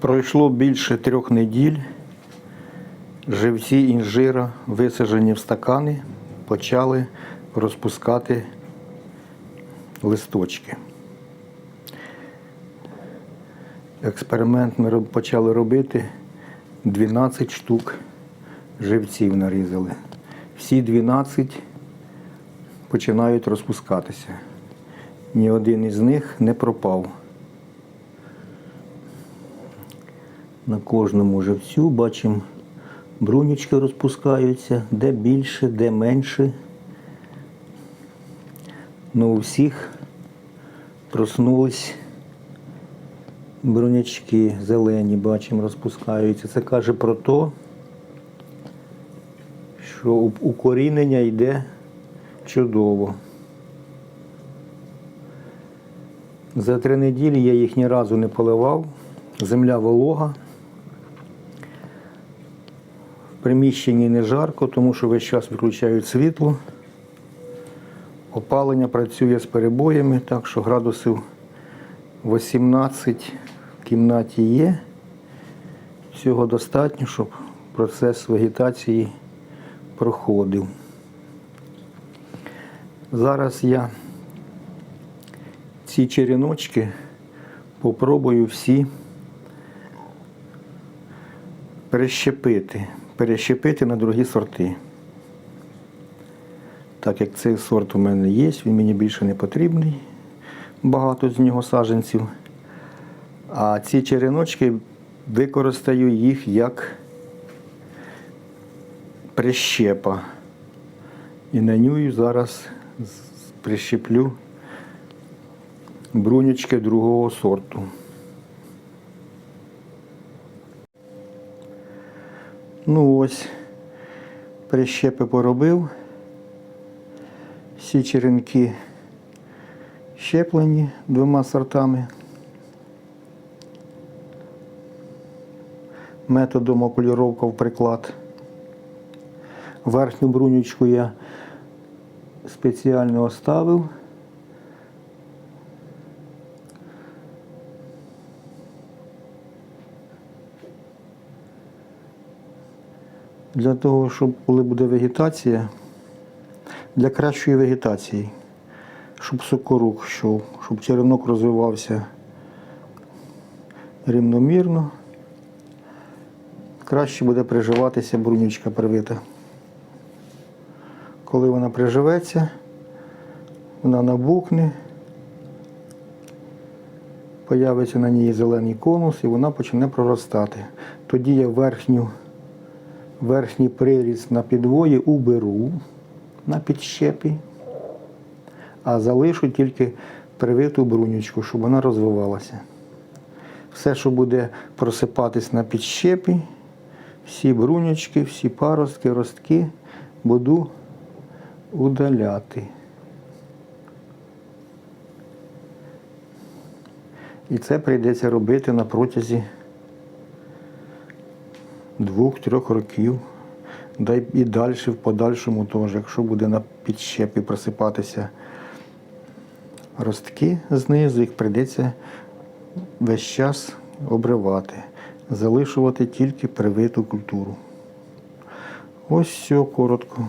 Пройшло більше трьох неділь. Живці інжира, висаджені в стакани, почали розпускати листочки. Експеримент ми почали робити 12 штук живців нарізали. Всі 12 починають розпускатися. Ні один із них не пропав. На кожному живцю бачимо брунічки розпускаються, де більше, де менше. Ну, у всіх проснулись брунячки зелені, бачимо, розпускаються. Це каже про те, що укорінення йде чудово. За три неділі я їх ні разу не поливав. Земля волога. В приміщенні не жарко, тому що весь час виключають світло. Опалення працює з перебоями, так що градусів 18 в кімнаті є. Цього достатньо, щоб процес вегетації проходив. Зараз я ці череночки попробую всі перещепити, перещепити на другі сорти. Так як цей сорт у мене є, він мені більше не потрібний, багато з нього саджанців. А ці череночки використаю їх як прищепа. І на ню зараз прищеплю брунючки другого сорту. Ну ось, прищепи поробив. Всі черенки щеплені двома сортами. Методом окуліровка в приклад. Верхню брунючку я спеціально оставив. Для того, щоб коли буде вегетація, для кращої вегетації, щоб сокорук йшов, щоб черенок розвивався рівномірно, краще буде приживатися брунючка привита. Коли вона приживеться, вона набухне, появиться на ній зелений конус і вона почне проростати. Тоді я верхню, верхній приріст на підвої уберу на підщепі, а залишу тільки привиту брунючку, щоб вона розвивалася. Все, що буде просипатись на підщепі, всі брунючки, всі паростки, ростки буду удаляти. І це прийдеться робити на протязі двох-трьох років. Дай і далі, в подальшому теж, якщо буде на підщепі просипатися ростки знизу, їх прийдеться весь час обривати, залишувати тільки привиту культуру. Ось все коротко.